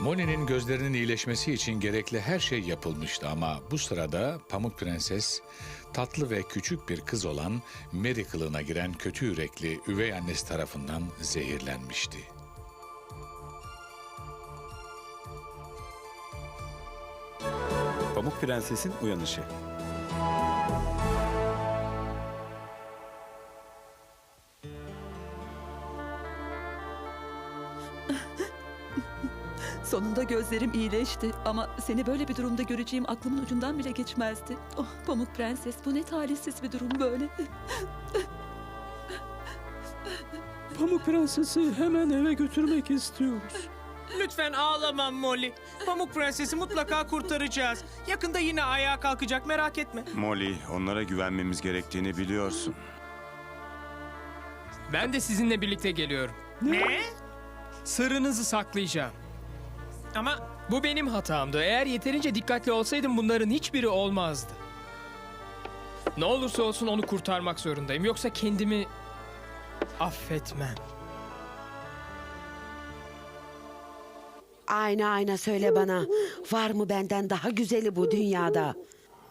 Bonnie'nin gözlerinin iyileşmesi için gerekli her şey yapılmıştı ama bu sırada Pamuk Prenses tatlı ve küçük bir kız olan Mary kılığına giren kötü yürekli üvey annesi tarafından zehirlenmişti. Pamuk Prenses'in uyanışı. Sonunda gözlerim iyileşti ama seni böyle bir durumda göreceğim aklımın ucundan bile geçmezdi. Oh Pamuk Prenses bu ne talihsiz bir durum böyle. Pamuk Prenses'i hemen eve götürmek istiyoruz. Lütfen ağlama Molly. Pamuk Prenses'i mutlaka kurtaracağız. Yakında yine ayağa kalkacak merak etme. Molly, onlara güvenmemiz gerektiğini biliyorsun. Ben de sizinle birlikte geliyorum. Ne? Sırrınızı saklayacağım. Ama Bu benim hatamdı. Eğer yeterince dikkatli olsaydım bunların hiçbiri olmazdı. Ne olursa olsun onu kurtarmak zorundayım. Yoksa kendimi affetmem. Ayna ayna söyle bana. Var mı benden daha güzeli bu dünyada?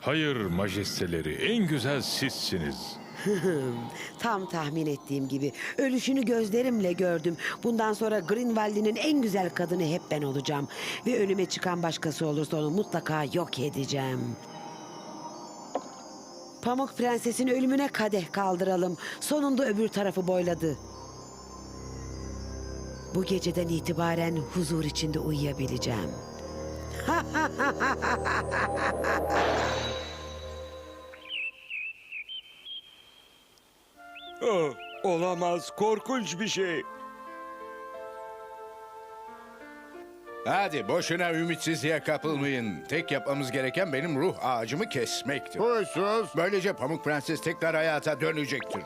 Hayır majesteleri, en güzel sizsiniz. Tam tahmin ettiğim gibi. Ölüşünü gözlerimle gördüm. Bundan sonra Green Valley'nin en güzel kadını hep ben olacağım. Ve önüme çıkan başkası olursa onu mutlaka yok edeceğim. Pamuk Prenses'in ölümüne kadeh kaldıralım. Sonunda öbür tarafı boyladı. Bu geceden itibaren huzur içinde uyuyabileceğim. Ah, olamaz. Korkunç bir şey. Hadi boşuna ümitsizliğe kapılmayın. Tek yapmamız gereken benim ruh ağacımı kesmektir. Huysuz. Böylece Pamuk Prenses tekrar hayata dönecektir.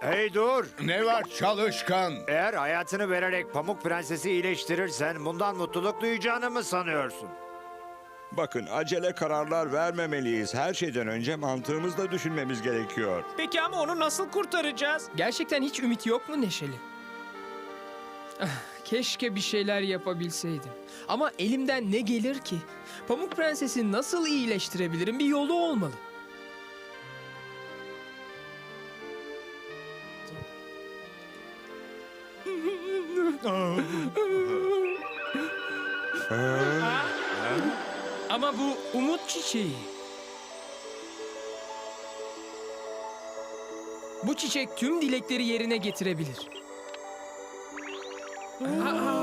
Hey dur! Ne var çalışkan? Eğer hayatını vererek Pamuk Prenses'i iyileştirirsen bundan mutluluk duyacağını mı sanıyorsun? Bakın acele kararlar vermemeliyiz. Her şeyden önce mantığımızla düşünmemiz gerekiyor. peki ama onu nasıl kurtaracağız? Gerçekten hiç ümit yok mu Neşeli? Ah, Keşke bir şeyler yapabilseydim. Ama elimden ne gelir ki? Pamuk Prenses'i nasıl iyileştirebilirim? Bir yolu olmalı. Bu umut çiçeği. Bu çiçek tüm dilekleri yerine getirebilir. Bu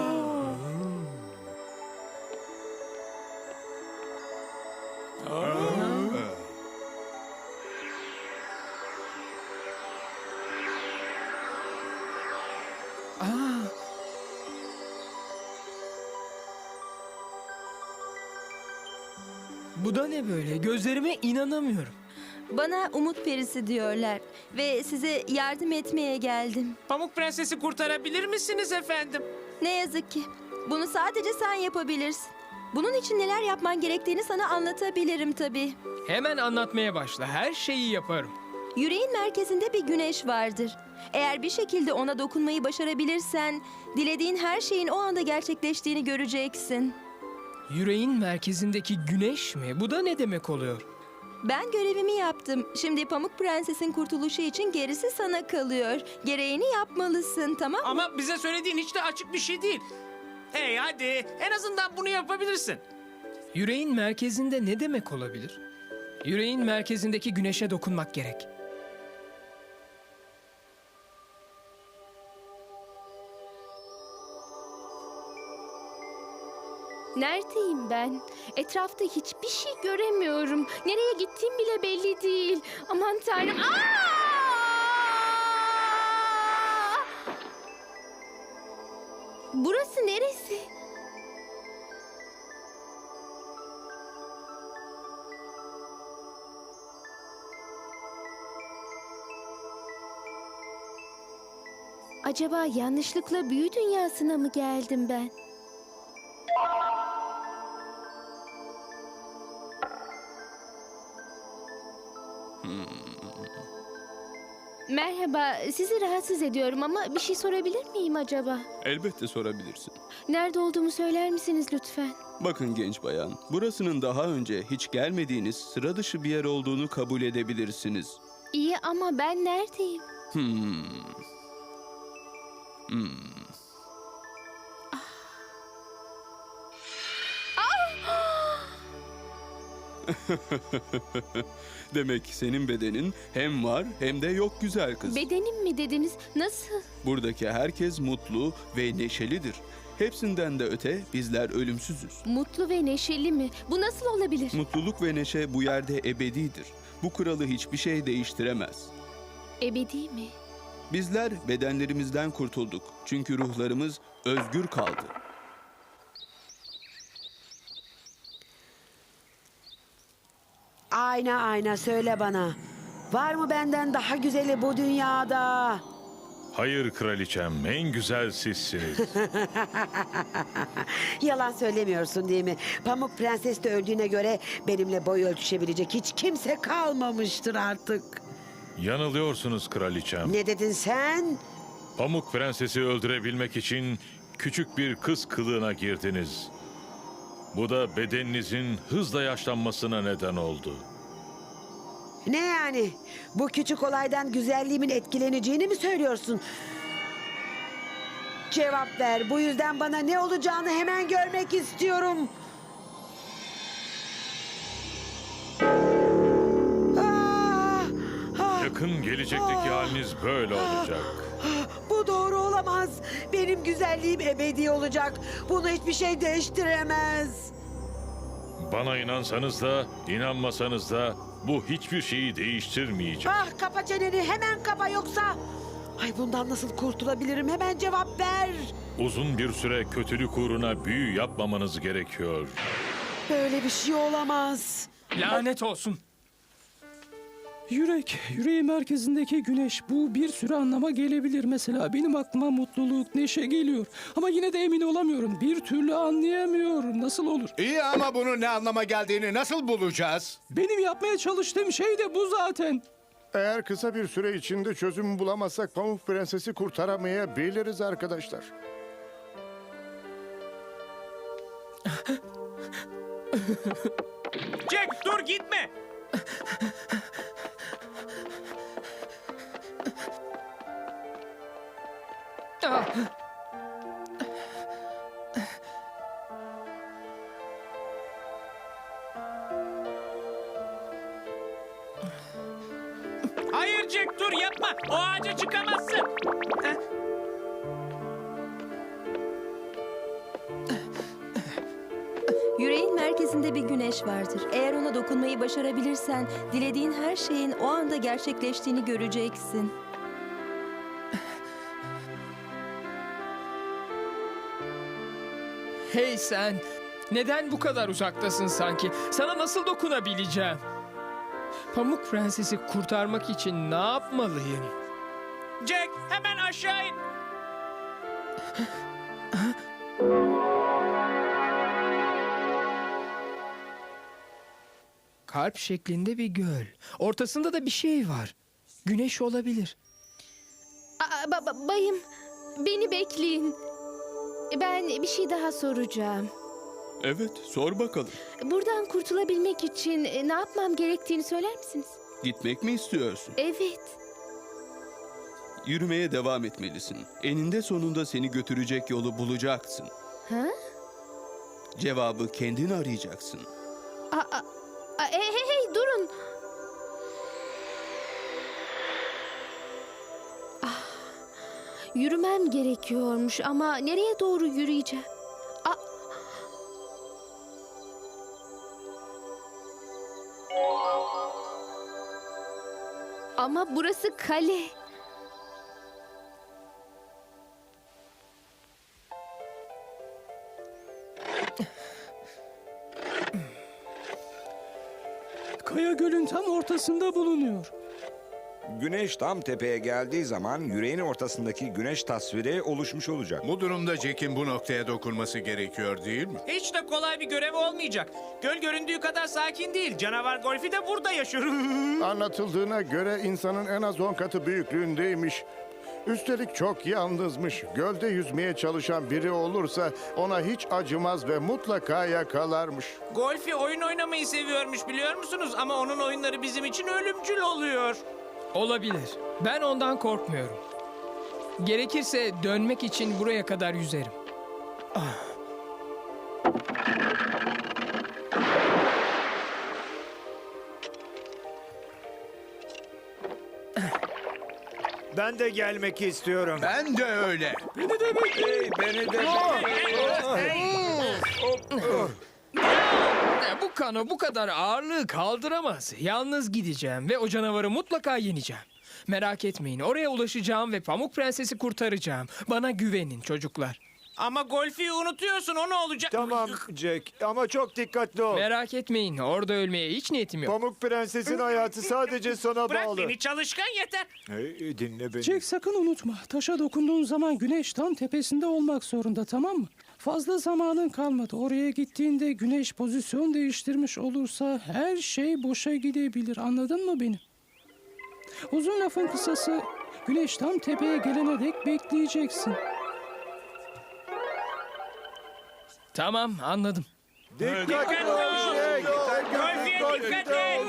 ne böyle? Gözlerime inanamıyorum. Bana umut perisi diyorlar ve size yardım etmeye geldim. Pamuk Prenses'i kurtarabilir misiniz efendim? Ne yazık ki bunu sadece sen yapabilirsin. Bunun için neler yapman gerektiğini sana anlatabilirim tabii. Hemen anlatmaya başla. Her şeyi yaparım. Yüreğin merkezinde bir güneş vardır. Eğer bir şekilde ona dokunmayı başarabilirsen, dilediğin her şeyin o anda gerçekleştiğini göreceksin. Yüreğin merkezindeki güneş mi? Bu da ne demek oluyor? Ben görevimi yaptım. Şimdi Pamuk Prenses'in kurtuluşu için gerisi sana kalıyor. Gereğini yapmalısın, tamam mı? Ama bize söylediğin hiç de açık bir şey değil. Hey hadi en azından bunu yapabilirsin. Yüreğin merkezinde ne demek olabilir? Yüreğin merkezindeki güneşe dokunmak gerek. Neredeyim ben? Etrafta hiçbir şey göremiyorum. Nereye gittiğim bile belli değil. Aman tanrım. Aa! Burası neresi? Acaba yanlışlıkla büyü dünyasına mı geldim ben? Merhaba, sizi rahatsız ediyorum ama bir şey sorabilir miyim acaba? Elbette sorabilirsin. Nerede olduğumu söyler misiniz lütfen? Bakın genç bayan, burasının daha önce hiç gelmediğiniz sıra dışı bir yer olduğunu kabul edebilirsiniz. İyi ama ben neredeyim? Hmm. Hmm. Demek senin bedenin hem var hem de yok güzel kız. Bedenim mi dediniz? Nasıl? Buradaki herkes mutlu ve neşelidir. Hepsinden de öte bizler ölümsüzüz. Mutlu ve neşeli mi? Bu nasıl olabilir? Mutluluk ve neşe bu yerde ebedidir. Bu kuralı hiçbir şey değiştiremez. Ebedi mi? Bizler bedenlerimizden kurtulduk. Çünkü ruhlarımız özgür kaldı. Ayna ayna söyle bana. Var mı benden daha güzeli bu dünyada? Hayır kraliçem, en güzel sizsiniz. Yalan söylemiyorsun değil mi? Pamuk Prenses de öldüğüne göre benimle boy ölçüşebilecek hiç kimse kalmamıştır artık. Yanılıyorsunuz kraliçem. Ne dedin sen? Pamuk prensesi öldürebilmek için küçük bir kız kılığına girdiniz. Bu da bedeninizin hızla yaşlanmasına neden oldu. Ne yani? Bu küçük olaydan güzelliğimin etkileneceğini mi söylüyorsun? Cevap ver. Bu yüzden bana ne olacağını hemen görmek istiyorum. Yakın gelecekteki haliniz böyle olacak. Bu doğru olamaz. Benim güzelliğim ebedi olacak. Bunu hiçbir şey değiştiremez. Bana inansanız da, inanmasanız da bu hiçbir şeyi değiştirmeyecek. Ah kapa çeneni hemen kapa yoksa. Ay bundan nasıl kurtulabilirim? Hemen cevap ver. Uzun bir süre kötülük uğruna büyü yapmamanız gerekiyor. Böyle bir şey olamaz. Lanet olsun. Yürek, yüreğin merkezindeki güneş bu bir sürü anlama gelebilir. Mesela benim aklıma mutluluk, neşe geliyor. Ama yine de emin olamıyorum. Bir türlü anlayamıyorum. Nasıl olur? İyi ama bunun ne anlama geldiğini nasıl bulacağız? Benim yapmaya çalıştığım şey de bu zaten. Eğer kısa bir süre içinde çözüm bulamazsak Pamuk Prenses'i kurtaramayabiliriz arkadaşlar. Jack dur gitme. Hayır Jack dur yapma. O ağaca çıkamazsın. Yüreğin merkezinde bir güneş vardır. Eğer ona dokunmayı başarabilirsen, dilediğin her şeyin o anda gerçekleştiğini göreceksin. Hey sen. Neden bu kadar uzaktasın sanki? Sana nasıl dokunabileceğim? Pamuk Prensesi kurtarmak için ne yapmalıyım? Jack hemen aşağı in. Kalp şeklinde bir göl. Ortasında da bir şey var. Güneş olabilir. Aa, ba- ba- bayım, beni bekleyin. Ben bir şey daha soracağım. Evet, sor bakalım. Buradan kurtulabilmek için e, ne yapmam gerektiğini söyler misiniz? Gitmek mi istiyorsun? Evet. Yürümeye devam etmelisin. Eninde sonunda seni götürecek yolu bulacaksın. Ha? Cevabı kendin arayacaksın. Aa, aa, aa, hey, hey, hey, durun. Yürümem gerekiyormuş ama nereye doğru yürüyeceğim? Aa, ama burası kale. Kaya gölün tam ortasında bulunuyor. Güneş tam tepeye geldiği zaman yüreğin ortasındaki güneş tasviri oluşmuş olacak. Bu durumda Jack'in bu noktaya dokunması gerekiyor değil mi? Hiç de kolay bir görev olmayacak. Göl göründüğü kadar sakin değil. Canavar Golfi de burada yaşıyor. Anlatıldığına göre insanın en az 10 katı büyüklüğündeymiş. Üstelik çok yalnızmış. Gölde yüzmeye çalışan biri olursa ona hiç acımaz ve mutlaka yakalarmış. Golfi oyun oynamayı seviyormuş biliyor musunuz? Ama onun oyunları bizim için ölümcül oluyor. Olabilir. Ben ondan korkmuyorum. Gerekirse dönmek için buraya kadar yüzerim. Ben de gelmek istiyorum. Ben de öyle. Beni de bekleyin, beni de E, Bu kano bu kadar ağırlığı kaldıramaz. Yalnız gideceğim ve o canavarı mutlaka yeneceğim. Merak etmeyin oraya ulaşacağım ve Pamuk Prenses'i kurtaracağım. Bana güvenin çocuklar. Ama Golfi'yi unutuyorsun o ne olacak? Tamam Jack ama çok dikkatli ol. Merak etmeyin orada ölmeye hiç niyetim yok. Pamuk Prenses'in hayatı sadece sana Bırak bağlı. beni çalışkan yeter. Hey, dinle beni. Jack sakın unutma. Taşa dokunduğun zaman güneş tam tepesinde olmak zorunda tamam mı? Fazla zamanın kalmadı. Oraya gittiğinde güneş pozisyon değiştirmiş olursa her şey boşa gidebilir. Anladın mı beni? Uzun lafın kısası güneş tam tepeye gelene dek bekleyeceksin. Tamam anladım. Dikkatli ol Jack. Golfi'ye dikkat et.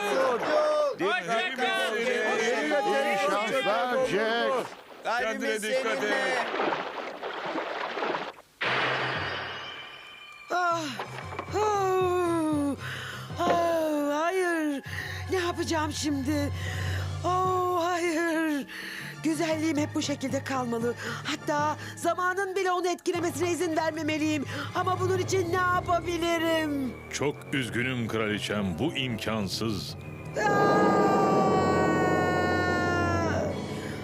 Hoşça kal. İyi şanslar Jack. Kendine dikkat et. Ah, ah, ah, hayır. Ne yapacağım şimdi? Oh, hayır. Güzelliğim hep bu şekilde kalmalı. Hatta zamanın bile onu etkilemesine izin vermemeliyim. Ama bunun için ne yapabilirim? Çok üzgünüm kraliçem. Bu imkansız. Ah,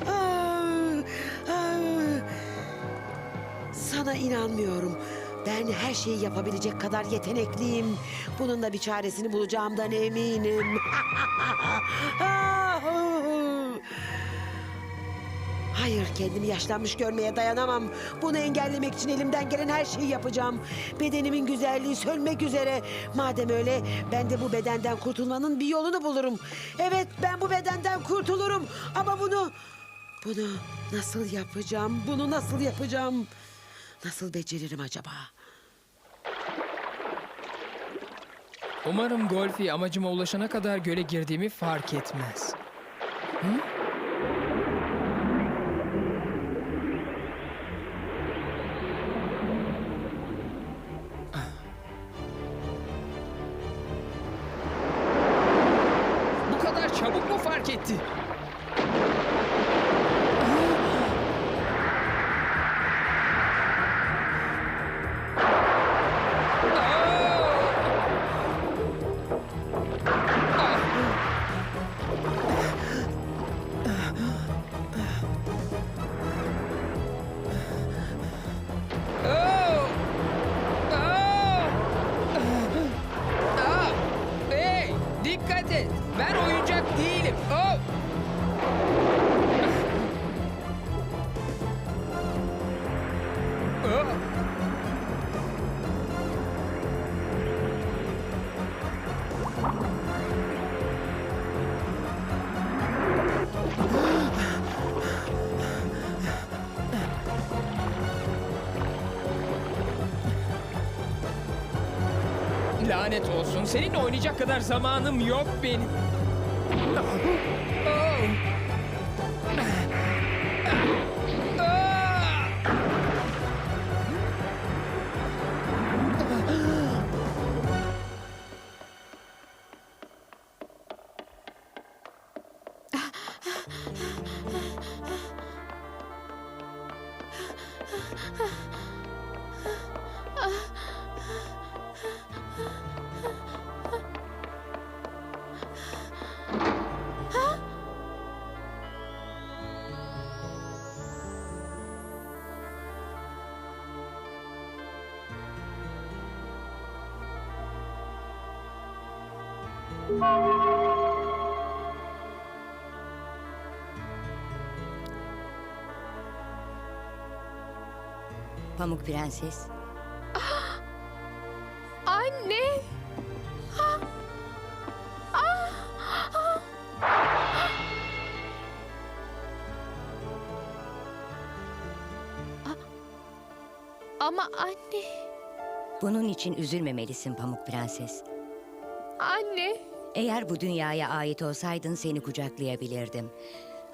ah. Sana inanmıyorum. Ben her şeyi yapabilecek kadar yetenekliyim. Bunun da bir çaresini bulacağımdan eminim. Hayır, kendimi yaşlanmış görmeye dayanamam. Bunu engellemek için elimden gelen her şeyi yapacağım. Bedenimin güzelliği sönmek üzere. Madem öyle, ben de bu bedenden kurtulmanın bir yolunu bulurum. Evet, ben bu bedenden kurtulurum. Ama bunu bunu nasıl yapacağım? Bunu nasıl yapacağım? Nasıl beceririm acaba? Umarım Golfi amacıma ulaşana kadar göle girdiğimi fark etmez. Bu kadar çabuk mu fark etti? Lanet olsun. Seninle oynayacak kadar zamanım yok benim. Pamuk Prenses. Anne! Ah! Ah! Ah! Ah! Ama anne, Bunun için üzülmemelisin Pamuk Prenses. anne. Eğer bu dünyaya ait olsaydın seni kucaklayabilirdim.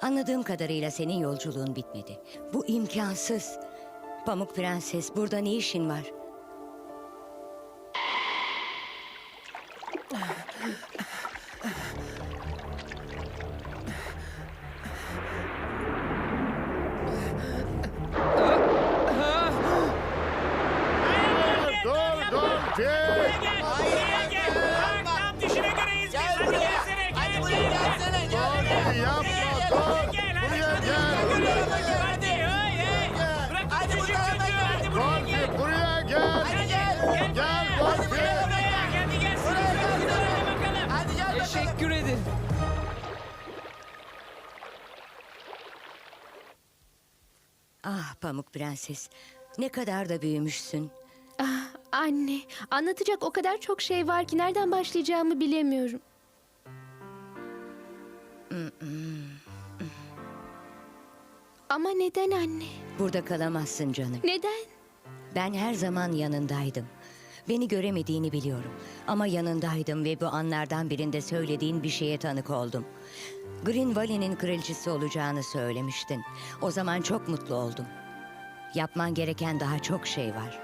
Anladığım kadarıyla senin yolculuğun bitmedi. Bu imkansız. Pamuk Prenses burada ne işin var? Pamuk Prenses. Ne kadar da büyümüşsün. Ah, anne, anlatacak o kadar çok şey var ki nereden başlayacağımı bilemiyorum. Ama neden anne? Burada kalamazsın canım. Neden? Ben her zaman yanındaydım. Beni göremediğini biliyorum. Ama yanındaydım ve bu anlardan birinde söylediğin bir şeye tanık oldum. Green Valley'nin kraliçesi olacağını söylemiştin. O zaman çok mutlu oldum. Yapman gereken daha çok şey var.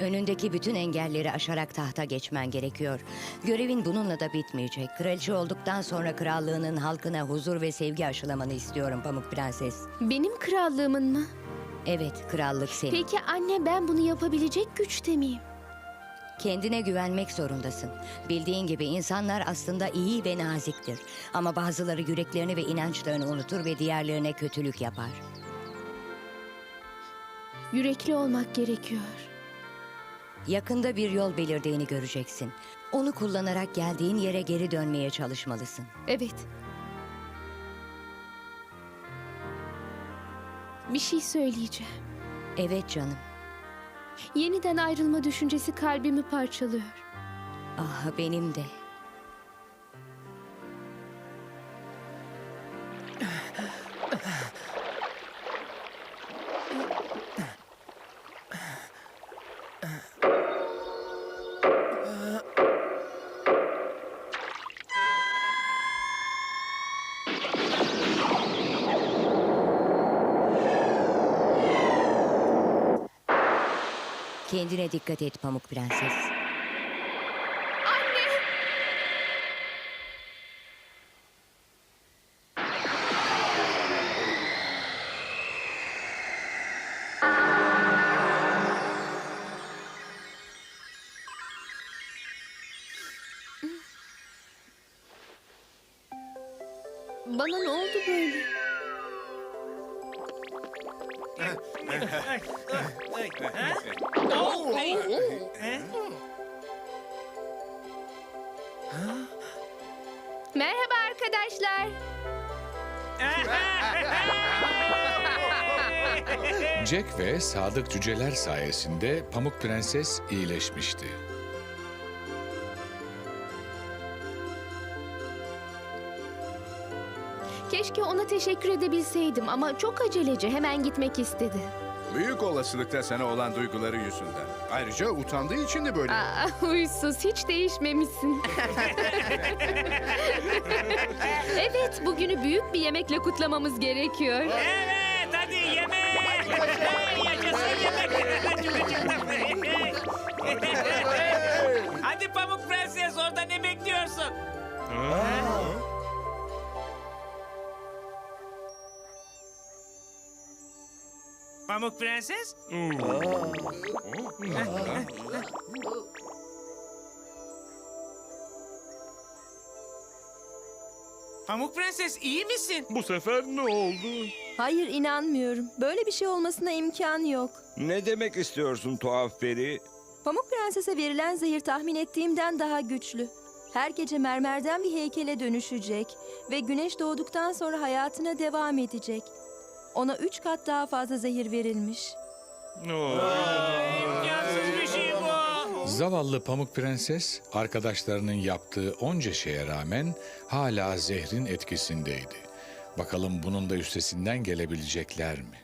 Önündeki bütün engelleri aşarak tahta geçmen gerekiyor. Görevin bununla da bitmeyecek. Kraliçe olduktan sonra krallığının halkına huzur ve sevgi aşılamanı istiyorum Pamuk Prenses. Benim krallığımın mı? Evet, krallık senin. Peki anne ben bunu yapabilecek güçte miyim? Kendine güvenmek zorundasın. Bildiğin gibi insanlar aslında iyi ve naziktir. Ama bazıları yüreklerini ve inançlarını unutur ve diğerlerine kötülük yapar. Yürekli olmak gerekiyor. Yakında bir yol belirdiğini göreceksin. Onu kullanarak geldiğin yere geri dönmeye çalışmalısın. Evet. Bir şey söyleyeceğim. Evet canım. Yeniden ayrılma düşüncesi kalbimi parçalıyor. Ah benim de. Kendine dikkat et Pamuk Prenses. Bana ne oldu böyle? Merhaba arkadaşlar. Jack ve sadık cüceler sayesinde Pamuk Prenses iyileşmişti. Keşke ona teşekkür edebilseydim ama çok aceleci hemen gitmek istedi. Büyük olasılıkla sana olan duyguları yüzünden. Ayrıca utandığı için de böyle. Aa, huysuz hiç değişmemişsin. evet bugünü büyük bir yemekle kutlamamız gerekiyor. Evet hadi yemek. Hey, Yaşasın yemek. hadi Pamuk Prenses orada ne bekliyorsun? Pamuk Prenses? Pamuk Prenses iyi misin? Bu sefer ne oldu? Hayır inanmıyorum. Böyle bir şey olmasına imkan yok. Ne demek istiyorsun tuhaf peri? Pamuk Prenses'e verilen zehir tahmin ettiğimden daha güçlü. Her gece mermerden bir heykele dönüşecek ve güneş doğduktan sonra hayatına devam edecek. Ona üç kat daha fazla zehir verilmiş. İmkansız bir şey bu. Zavallı Pamuk Prenses arkadaşlarının yaptığı onca şeye rağmen hala zehrin etkisindeydi. Bakalım bunun da üstesinden gelebilecekler mi?